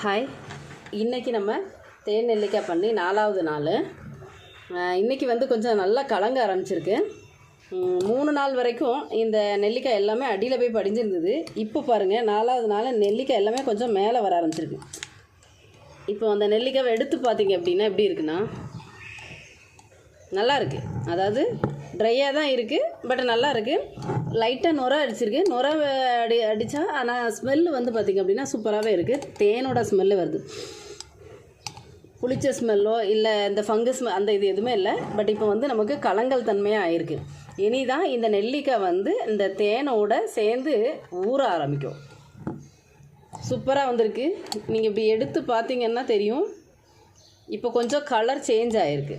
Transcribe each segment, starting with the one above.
Hi இன்றைக்கி நம்ம தேன் நெல்லிக்காய் பண்ணி நாலாவது நாள். இன்றைக்கி வந்து கொஞ்சம் நல்லா கலங்க ஆரம்பிச்சிருக்கு. மூணு நாள் வரைக்கும் இந்த நெல்லிக்காய் எல்லாமே அடியில் போய் படிஞ்சிருந்தது. இப்போ பாருங்கள் நாலாவது நாள் நெல்லிக்காய் எல்லாமே கொஞ்சம் மேலே வர ஆரம்பிச்சிருக்கு. இப்போ அந்த நெல்லிக்காவை எடுத்து பார்த்தீங்க அப்படின்னா எப்படி இருக்குன்னா நல்லா இருக்குது அதாவது ட்ரையாக தான் இருக்குது பட் நல்லா இருக்குது லைட்டாக நுர அடிச்சிருக்கு. நுர அடி அடித்தா ஆனால் ஸ்மெல்லு வந்து பார்த்திங்க அப்படின்னா சூப்பராகவே இருக்குது தேனோட ஸ்மெல்லு வருது. புளிச்ச ஸ்மெல்லோ இல்லை இந்த ஃபங்கஸ் அந்த இது எதுவுமே இல்லை. பட் இப்போ வந்து நமக்கு கலங்கல் தன்மையாக ஆயிருக்கு. இனி தான் இந்த நெல்லிக்காய் வந்து இந்த தேனோட சேர்ந்து ஊற ஆரம்பிக்கும். சூப்பராக வந்திருக்கு. நீங்கள் இப்படி எடுத்து பார்த்தீங்கன்னா தெரியும். இப்போ கொஞ்சம் கலர் சேஞ்ச் ஆகிருக்கு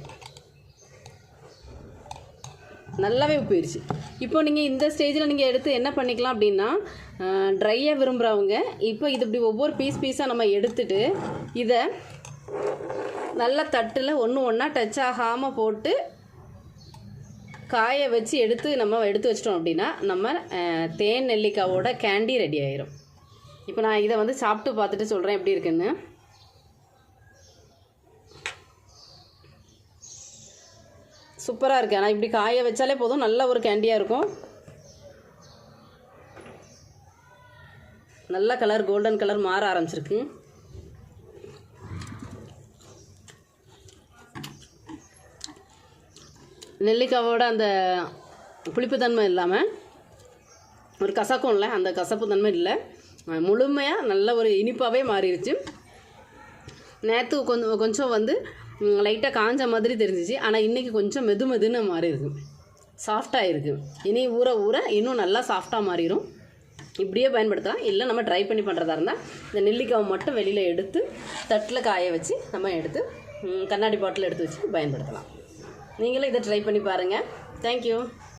நல்லாவே போயிடுச்சு இப்போ நீங்கள் இந்த ஸ்டேஜில் நீங்கள் எடுத்து என்ன பண்ணிக்கலாம் அப்படின்னா ட்ரையாக விரும்புகிறவங்க இப்போ இது இப்படி ஒவ்வொரு பீஸ் பீஸாக நம்ம எடுத்துட்டு இதை நல்ல தட்டில் ஒன்று ஒன்றா டச் ஆகாமல் போட்டு காய வச்சு எடுத்து நம்ம எடுத்து வச்சிட்டோம் அப்படின்னா நம்ம தேன் நெல்லிக்காவோட கேண்டி ரெடி ஆயிரும். இப்போ நான் இதை வந்து சாப்பிட்டு பார்த்துட்டு சொல்கிறேன் எப்படி இருக்குன்னு. சூப்பராக இருக்குது ஆனால் இப்படி காய வச்சாலே போதும். நல்ல ஒரு கேண்டியாக இருக்கும். நல்ல கலர் கோல்டன் கலர் மாற ஆரம்பிச்சிருக்கு. நெல்லிக்காவோட அந்த புளிப்புத்தன்மை இல்லாமல் ஒரு கசக்கும் இல்லை. அந்த கசப்பு தன்மை இல்லை. முழுமையாக நல்ல ஒரு இனிப்பாகவே மாறிடுச்சு நேற்று கொஞ்சம் கொஞ்சம் வந்து லைட்டாக காஞ்ச மாதிரி தெரிஞ்சிச்சு. ஆனால் இன்றைக்கி கொஞ்சம் மெது மெதுன்னு மாறி இருக்குது சாஃப்டாக இருக்குது இனி ஊற ஊற இன்னும் நல்லா சாஃப்டாக மாறிடும் இப்படியே பயன்படுத்தலாம். இல்லை நம்ம ட்ரை பண்ணி பண்ணுறதா இருந்தால் இந்த நெல்லிக்காவை மட்டும் வெளியில் எடுத்து தட்டில் காய வச்சு நம்ம எடுத்து கண்ணாடி பாட்டில் எடுத்து வச்சு பயன்படுத்தலாம். நீங்களும் இதை ட்ரை பண்ணி பாருங்கள் தேங்க்யூ